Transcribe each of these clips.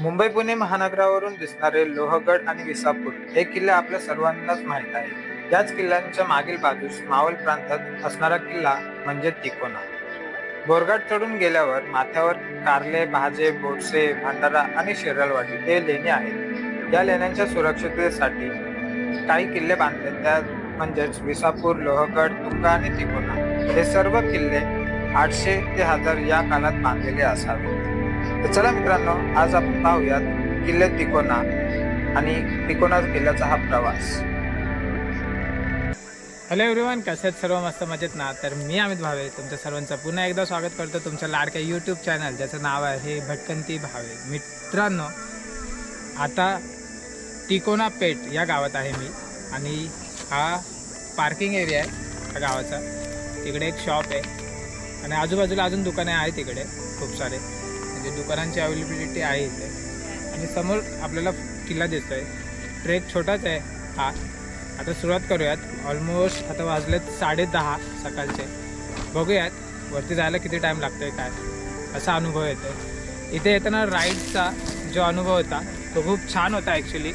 मुंबई पुणे महानगरावरून दिसणारे लोहगड आणि विसापूर हे किल्ले आपल्या सर्वांनाच माहीत आहे याच किल्ल्यांच्या मागील बाजूस मावल प्रांतात असणारा किल्ला म्हणजे तिकोना. बोरघाट चढून गेल्यावर माथ्यावर कारले भाजे बोडसे भांडारा आणि शिरलवाडी हे लेणी आहेत. या लेण्यांच्या सुरक्षिततेसाठी काही किल्ले बांधले. त्या म्हणजेच विसापूर लोहगड तुंगा आणि तिकोना हे सर्व किल्ले आठशे ते हजार या काळात बांधलेले असावेत. तर चला मित्रांनो आज आपण पाहूयात किल्ले तिकोना आणि तिकोना किल्ल्याचा हा प्रवास. हॅलो एव्हरीवन कसे आहेत सर्व? मस्त मजेत ना? तर मी अमित भावे तुमच्या सर्वांचं पुन्हा एकदा स्वागत करतो तुमच्या लाडक्या यूट्यूब चॅनल ज्याचं नाव आहे भटकंती भावे. मित्रांनो आता तिकोना पेठ या गावात आहे मी आणि हा पार्किंग एरिया आहे त्या गावाचा. तिकडे एक शॉप आहे आणि आजूबाजूला अजून दुकाने आहेत तिकडे खूप सारे. म्हणजे दुकानांची अवेलेबिलिटी आहे इथे. आणि समोर आपल्याला किल्ला दिसतोय. ट्रेक छोटाच आहे. हा. आता सुरुवात करूयात. ऑलमोस्ट आता वाजलेत साडे दहा सकाळचे. बघूयात वरती जायला किती टाईम आहे काय. असा अनुभव येतो इथे येताना राईडचा जो अनुभव होता तो खूप छान होता ॲक्च्युली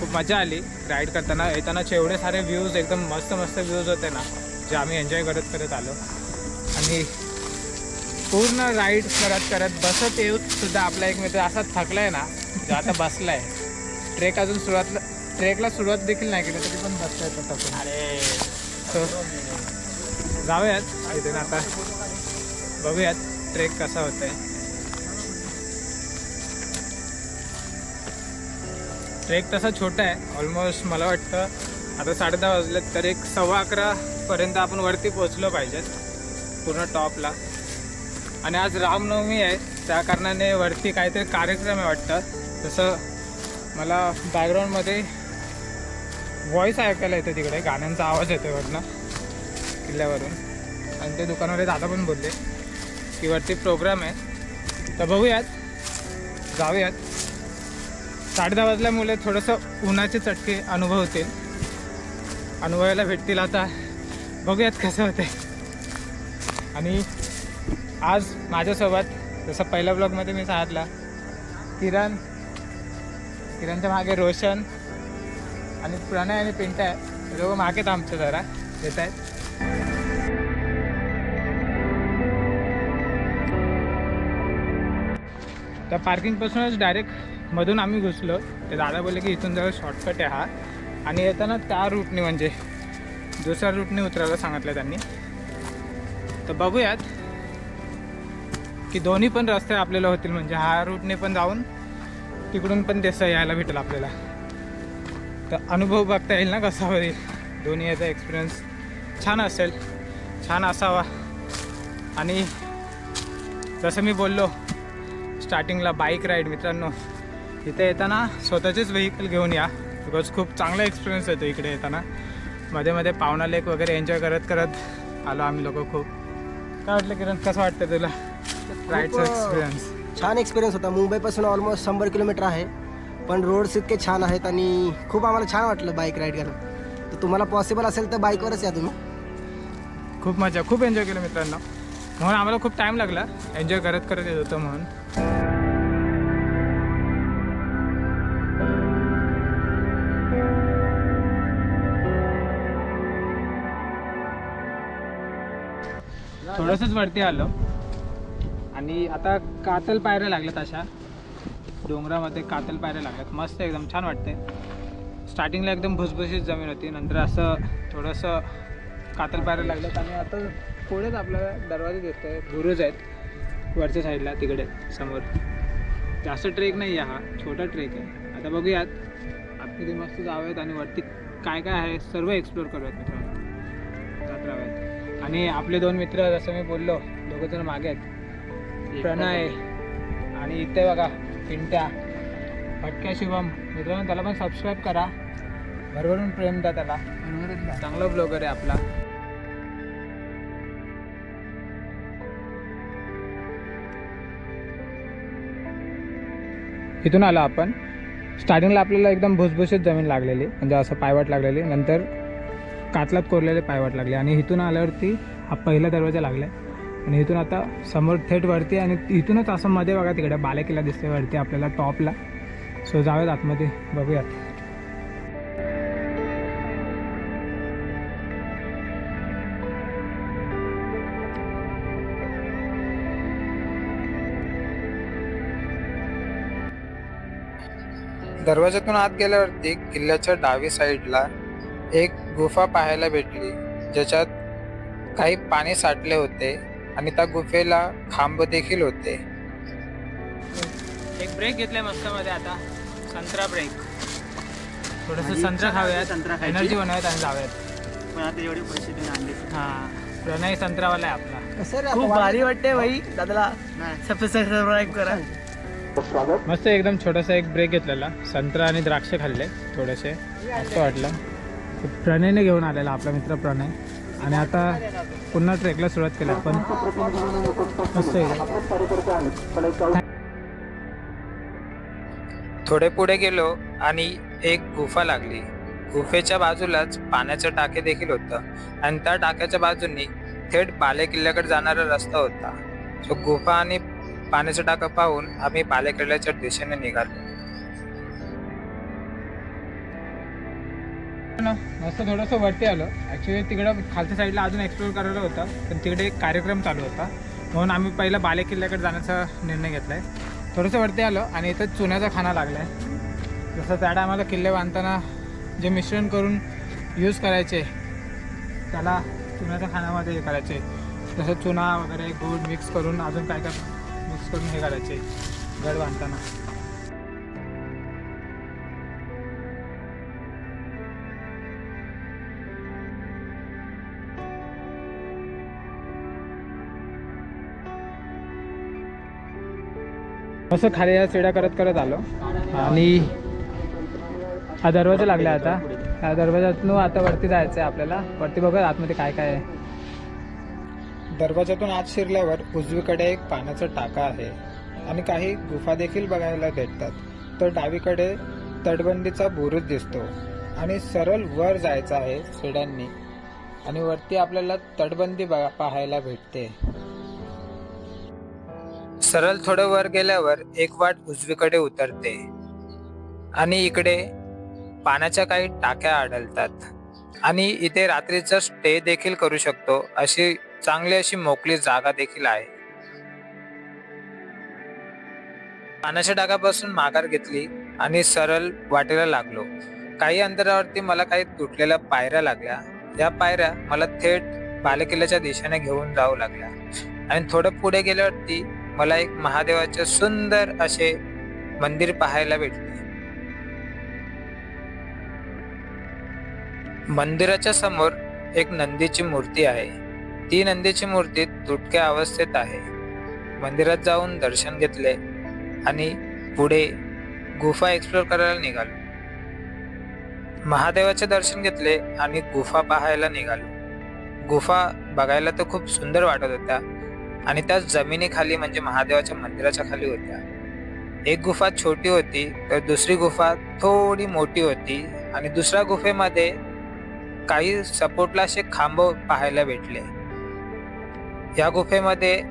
खूप मजा आली राईड करताना. येतानाचे एवढे सारे व्ह्यूज एकदम मस्त मस्त व्ह्यूज होते ना जे आम्ही एन्जॉय करत करत आलो. आणि पूर्ण राईड करत करत बसत येऊन सुद्धा आपला एक मित्र असा थकलाय ना जो आता बसलाय. ट्रेक अजून सुरुवातला ट्रेकला सुरुवात देखील नाही केली तरी पण बसता येतं थकून. अरे. जाऊयात. इथे आता बघूयात ट्रेक कसा होतोय. ट्रेक तसा छोटा आहे ऑलमोस्ट मला वाटतं आता साडे दहा वाजलेत तर एक सव्वा अकरापर्यंत आपण वरती पोचलो पाहिजेत पूर्ण टॉपला. आणि आज रामनवमी आहे. त्या कारणाने वरती काहीतरी कार्यक्रम आहे वाटतं. जसं मला बॅकग्राऊंडमध्ये व्हॉईस ऐकायला येतं तिकडे. गाण्यांचा आवाज येतो वरनं. किल्ल्यावरून. आणि ते दुकानावर दादा पण बोलले की वरती प्रोग्राम आहे. तर बघूयात. जाऊयात. साडे दहा वाजल्यामुळे थोडंसं उन्हाचे चटके अनुभव होतील. अनुभवायला भेटतील. आता बघूयात कसं होते आणि आज माझ्यासोबत जसं पहिल्या ब्लॉगमध्ये मी सांगितला किरण. किरणच्या मागे रोशन आणि प्रणय आणि पिंटा आहे. दोघं मागेत आमच्या जरा. येत आहेत. त्या पार्किंगपासूनच डायरेक्ट मधून आम्ही घुसलो. ते दादा बोलले की इथून जरा शॉर्टकट आहे हा. आणि येताना त्या रूटने म्हणजे दुसऱ्या रूटने उतरायला सांगितलं त्यांनी. तर बघूयात. की दोन्ही पण रस्ते आपल्याला होतील म्हणजे हा रूटने पण जाऊन तिकडून पण देसा यायला भेटेल आपल्याला. तर अनुभव बघता येईल ना कसा होईल. दोन्ही याचा एक्सपिरियन्स छान असेल. छान असावा. आणि जसं मी बोललो स्टार्टिंगला बाईक राईड मित्रांनो. इथे येताना स्वतःचेच व्हेकल घेऊन या. बिकॉज खूप चांगला एक्सपिरियन्स येतो इकडे येताना. मध्ये मध्ये पावना लेक वगैरे एन्जॉय करत करत आलो आम्ही लोक खूप. काय वाटलं किरण? कसं वाटतं तुला? राईडचा एक्सपिरियन्स छान एक्सपिरियन्स होता. मुंबईपासून ऑलमोस्ट शंभर किलोमीटर आहे. पण रोड्स इतके छान आहेत आणि खूप आम्हाला छान वाटलं बाईक राईड करणं. तर तुम्हाला पॉसिबल असेल तर बाईकवरच या तुम्ही. खूप मजा खूप एन्जॉय केलं मित्रांनो. म्हणून आम्हाला खूप टाईम लागला. एन्जॉय करत करत येत होतो म्हणून. थोडंसंच वरती आलो. आणि आता कातल पायऱ्या लागल्यात अशा. डोंगरामध्ये कातल पायऱ्या लागल्यात. मस्त एकदम छान वाटते स्टार्टिंगला एकदम भुसभुशीत जमीन होती. नंतर असं थोडंसं कातल पायऱ्या लागल्यात. आणि आता पुढेच आपल्याला दरवाजे दिसत आहे गुरुज आहेत. वरच्या साईडला तिकडे समोर. जास्त ट्रेक नाही आहे हा. छोटा ट्रेक आहे. आता बघूयात. आतमध्ये मस्त जाऊयात आणि वरती काय काय आहे सर्व एक्सप्लोर करूयात मित्रांनो. जात राहूयात आणि आपले दोन मित्र जसं मी बोललो दोघं जण मागे आहेत. प्रणय आणि इथे बघा पिंट्या. भटक्या शिवम मित्रांनो त्याला पण सबस्क्राईब करा. भरभरून प्रेम द्या त्याला. चांगला ब्लॉगर आहे आपला. इथून आलो आपण. स्टार्टिंगला आपल्याला एकदम भुसभुशीत जमीन लागलेली. म्हणजे असं पायवाट लागलेली. नंतर कातलात कोरलेले पायवाट लागले. आणि इथून आल्यावरती हा पहिला दरवाजा लागला आणि इथून आता समोर थेट वरती आणि इथूनच असं मध्ये बघा तिकडे बालेकिल्ला दिसते वरती आपल्याला टॉपला. सो जाऊयात आतमध्ये बघूयात. दरवाजातून आत गेल्यावरती किल्ल्याच्या डावी साईडला एक गुफा पाहायला भेटली ज्याच्यात काही पाणी साठले होते. आणि त्या गुफेला खांब देखील होते. एक ब्रेक घेतलाय मस्त मध्ये आता. संत्रा ब्रेक थोडस संत्रा खाऊयात. संत्रा खायची. एनर्जी बनवूयात आणि जाऊयात. पण आता एवढे तुम्ही आणले. हा. प्रणय संत्रावाला आहे आपला. खूप भारी वाटते भाई. दादाला सबस्क्राईब करा. मस्त एकदम छोटासा एक ब्रेक घेतलेला. संत्रा आणि द्राक्ष खाल्ले थोडेसे. मस्त वाटलं. प्रणयने घेऊन आलेला आपला मित्र प्रणय. आणि आता पुन्हा ट्रेकला सुरुवात केली आपण. मस्त थोडे पुढे गेलो आणि एक गुफा लागली. गुफेच्या बाजूलाच पाण्याचं टाके देखील होतं आणि त्या टाक्याच्या बाजूनी थेट बाले किल्ल्याकडे जाणारा रस्ता होता. सो गुफा आणि पाण्याचं टाकं पाहून आम्ही बाले किल्ल्याच्या दिशेने निघालो. मस्त थोडंसं वरती आलो. ॲक्च्युली तिकडं खालच्या साईडला अजून एक्सप्लोर करायला होता. पण तिकडे एक कार्यक्रम चालू होता. म्हणून आम्ही पहिला बाले किल्ल्याकडे जाण्याचा निर्णय घेतला आहे थोडंसं वरती आलो आणि इथं चुन्याचा खाना लागला आहे जसं त्या टायमाला किल्ले बांधताना जे मिश्रण करून यूज करायचे त्याला चुन्याच्या खाण्यामध्ये हे करायचे. जसं चुना वगैरे गुड मिक्स करून अजून काय काय मिक्स करून हे करायचे. गड बांधताना. असं खाली या चिड्या करत करत आलो. आणि हा दरवाजा लागला आता. ह्या दरवाजातून आता वरती जायचं आहे आपल्याला. वरती बघत आतमध्ये काय काय आहे. दरवाजातून आत शिरल्यावर उजवीकडे एक पाण्याचा टाका आहे. आणि काही गुफा देखील बघायला भेटतात. तर डावीकडे तटबंदीचा बुरुज दिसतो. आणि सरळ वर जायचं आहे शेड्यांनी आणि वरती आपल्याला तटबंदी बघा पाहायला भेटते. सरळ थोडं वर गेल्यावर एक वाट उजवीकडे उतरते. आणि इकडे पाण्याच्या काही टाक्या आढळतात. आणि इथे रात्रीचा स्टे देखील करू शकतो अशी चांगली अशी मोकळी जागा देखील आहे. पाण्याच्या डागापासून माघार घेतली आणि सरळ वाटेला लागलो. काही अंतरावरती मला काही तुटलेल्या पायऱ्या लागल्या. या पायऱ्या मला थेट बालेकिल्ल्याच्या दिशेने घेऊन जाऊ लागल्या. आणि थोडं पुढे गेल्यावरती मला एक महादेवाचे सुंदर असे मंदिर पाहायला भेटले. मंदिराच्या समोर एक नंदीची मूर्ती आहे. ती नंदीची मूर्ती तुटक्या अवस्थेत आहे. मंदिरात जाऊन दर्शन घेतले आणि पुढे गुफा एक्सप्लोर करायला निघालो. महादेवाचे दर्शन घेतले आणि गुफा पाहायला निघालो. गुफा बघायला तर खूप सुंदर वाटत होत्या आणि त्या जमिनीखाली म्हणजे महादेवाच्या मंदिराच्या खाली होत्या. एक गुफा छोटी होती तर दुसरी गुफा थोडी मोठी होती आणि दुसऱ्या गुफेमध्ये काही सपोर्टला असे खांब पाहायला भेटले. या गुफेमध्ये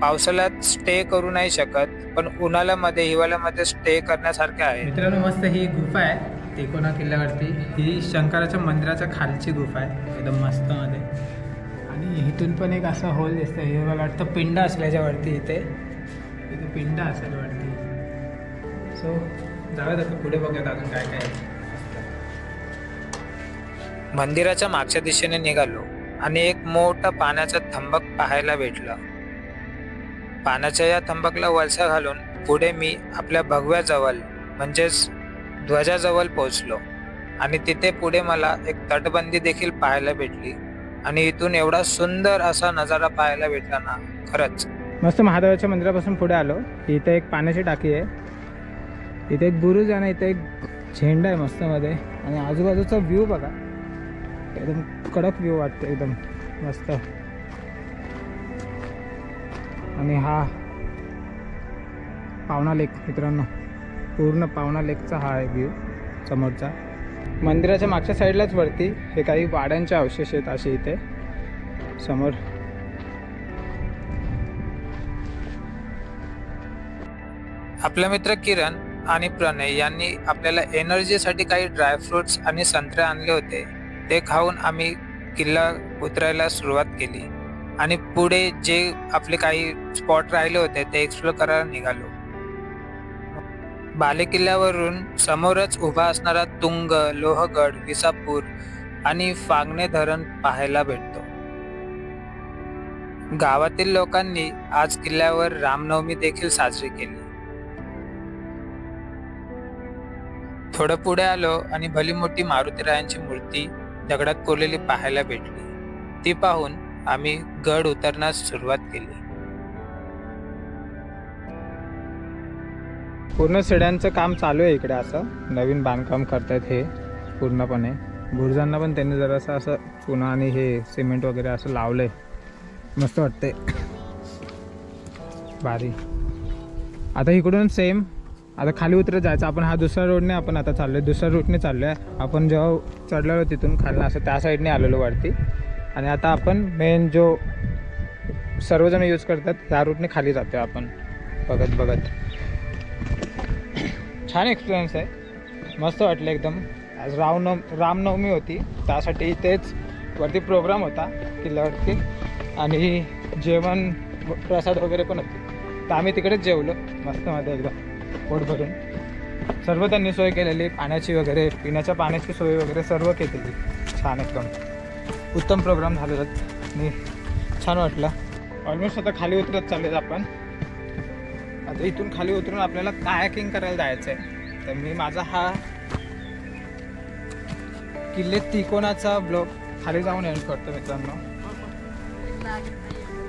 पावसाळ्यात स्टे करू नाही शकत पण उन्हाळ्यामध्ये हिवाळ्यामध्ये स्टे करण्यासारखे आहे. मित्रांनो मस्त ही गुफा आहे. तिकोना किल्ल्यावरती. ही शंकराच्या मंदिराच्या खालची गुफा आहे. एकदम मस्त मध्ये. इथून पण एक असा होल दिसतंय. हे मला वाटतं पिंड असल्याच्या वरती इथे. इथे पिंड असेल वरती. सो जाऊयात आता पुढे बघूयात अजून काय काय मंदिराच्या मागच्या दिशेने निघालो आणि एक मोठा पाण्याचा थंबक पाहायला भेटला. पाण्याच्या या थंबकला वळसा घालून पुढे मी आपल्या भगव्याजवळ म्हणजेच ध्वजाजवळ पोहोचलो. आणि तिथे पुढे मला एक तटबंदी देखील पाहायला भेटली. आणि इथून एवढा सुंदर असा नजारा पाहायला भेटला ना खरंच. मस्त महादेवाच्या मंदिरापासून पुढे आलो. इथे एक पाण्याची टाकी आहे. इथे एक बुरुज आहे आणि इथे एक झेंडा आहे मस्त मध्ये. आणि आजूबाजूचा व्ह्यू बघा. एकदम कडक व्ह्यू वाटतो एकदम मस्त. आणि हा पावना लेक मित्रांनो. पूर्ण पावना लेकचा हा आहे व्ह्यू समोरचा. मंदिराच्या मागच्या साईडलाच वरती हे काही वाड्यांचे अवशेष आहेत असे इथे. समोर. आपला मित्र किरण आणि प्रणय यांनी आपल्याला एनर्जीसाठी काही ड्रायफ्रुट्स आणि संत्रे आणले होते. ते खाऊन आम्ही किल्ला उतरायला सुरुवात केली. आणि पुढे जे आपले काही स्पॉट राहिले होते ते एक्सप्लोर करायला निघालो. बालेकिल्ल्यावरून समोरच उभा असणारा तुंग लोहगड विसापूर आणि फागणे धरण पाहायला भेटतो. गावातील लोकांनी आज किल्ल्यावर रामनवमी देखील साजरी केली. थोडं पुढे आलो आणि भली मोठी मारुतीरायांची मूर्ती दगडात कोरलेली पाहायला भेटली. ती पाहून आम्ही गड उतरण्यास सुरुवात केली. पूर्ण शिड्यांचं काम चालू आहे इकडे असं. नवीन बांधकाम करतायत हे पूर्णपणे. बुरुजांना पण त्यांनी जरासं असं चुना आणि हे सिमेंट वगैरे असं लावलंय. मस्त वाटते भारी. आता इकडून सेम आता खाली उतरत जायचं. आपण हा दुसऱ्या रोडने आपण आता चाललोय. दुसऱ्या रूटने चाललोय. आपण जेव्हा चढलेलो तिथून खाल्लं असं त्या साईडने आलेलो वरती. आणि आता आपण मेन जो सर्वजण यूज करतात ह्या रूटने खाली जातोय आपण. बघत बघत. छान एक्सपिरियन्स आहे. मस्त वाटलं एकदम. आज रामनव रामनवमी होती. त्यासाठी तेच वरती प्रोग्राम होता किल्ल्यावरती. आणि जेवण प्रसाद वगैरे पण होते. तर आम्ही तिकडेच जेवलो. मस्त मध्ये एकदम. पोट भरून. सर्व त्यांनी सोय केलेली. पाण्याची वगैरे पिण्याच्या पाण्याची सोय वगैरे सर्व केलेली. छान एकदम. उत्तम प्रोग्राम झालेला. आणि छान वाटलं. ऑलमोस्ट आता खाली उतरत चाललेत आपण. आता इथून खाली उतरून आपल्याला कायाकिंग करायला जायचं आहे तर मी माझा हा किल्ले तिकोनाचा ब्लॉग खाली जाऊन एंड करतो मित्रांनो.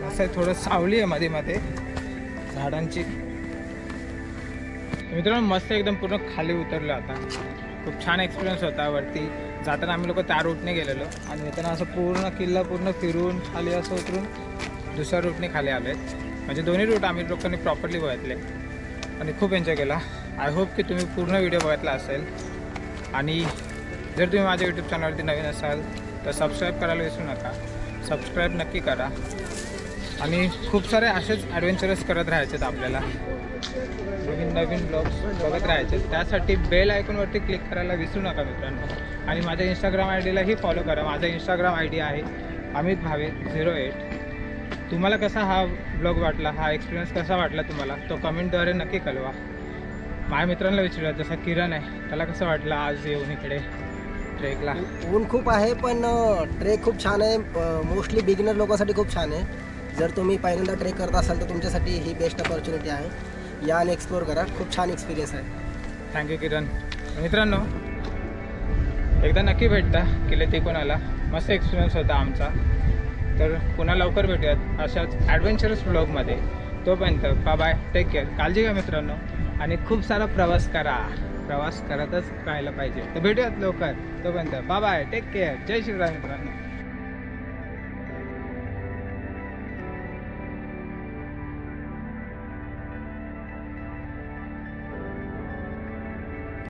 असं आहे थोडं सावली आहे मध्ये मध्ये झाडांची. मित्रांनो मस्त एकदम पूर्ण खाली उतरलो आता. खूप छान एक्सपिरियन्स होता वरती. जाताना आम्ही लोक त्या रूटने गेलेलो. आणि येताना असं पूर्ण किल्ला पूर्ण फिरून खाली असं उतरून दुसऱ्या रूटने खाली आलो आहेत म्हणजे दोन्ही रूट आम्ही लोकांनी प्रॉपरली बघितले. आणि खूप एन्जॉय केला. आय होप की तुम्ही पूर्ण व्हिडिओ बघितला असेल. आणि जर तुम्ही माझ्या यूट्यूब चॅनलवरती नवीन असाल तर सबस्क्राईब करायला विसरू नका. सबस्क्राईब नक्की करा. आणि खूप सारे असेच ॲडव्हेंचरस करत राहायचेत आपल्याला. नवीन नवीन ब्लॉग्स बघत राहायचे त्यासाठी बेल आयकॉनवरती क्लिक करायला विसरू नका मित्रांनो. आणि माझ्या इंस्टाग्राम आय डीलाही फॉलो करा. माझा इंस्टाग्राम आय डी आहे अमित भावे झिरो एट तुम्हाला कसा हा ब्लॉग वाटला? हा एक्सपिरियन्स कसा वाटला तुम्हाला? तो कमेंटद्वारे नक्की कळवा. माझ्या मित्रांना विचारूया जसा किरण आहे त्याला कसं वाटलं आज येऊन इकडे ट्रेकला ऊन खूप आहे पण ट्रेक खूप छान आहे. मोस्टली बिगिनर लोकांसाठी खूप छान आहे. जर तुम्ही पहिल्यांदा ट्रेक करत असाल तर तुमच्यासाठी ही बेस्ट अपॉर्च्युनिटी आहे. या आणि एक्सप्लोर करा. खूप छान एक्सपिरियन्स आहे. Thank you Kiran. मित्रांनो एकदा नक्की भेटता किल्ले ते कोणाला मस्त एक्सपिरियन्स होता आमचा. तर पुन्हा लवकर भेटूयात अशाच ॲडव्हेंचरस ब्लॉगमध्ये तोपर्यंत बा बाय टेक केअर काळजी घ्या मित्रांनो. आणि खूप सारा प्रवास करा. प्रवास करतच राहायला पाहिजे. तर भेटूयात लवकर. तोपर्यंत बा bye take care Jai Shriram मित्रांनो.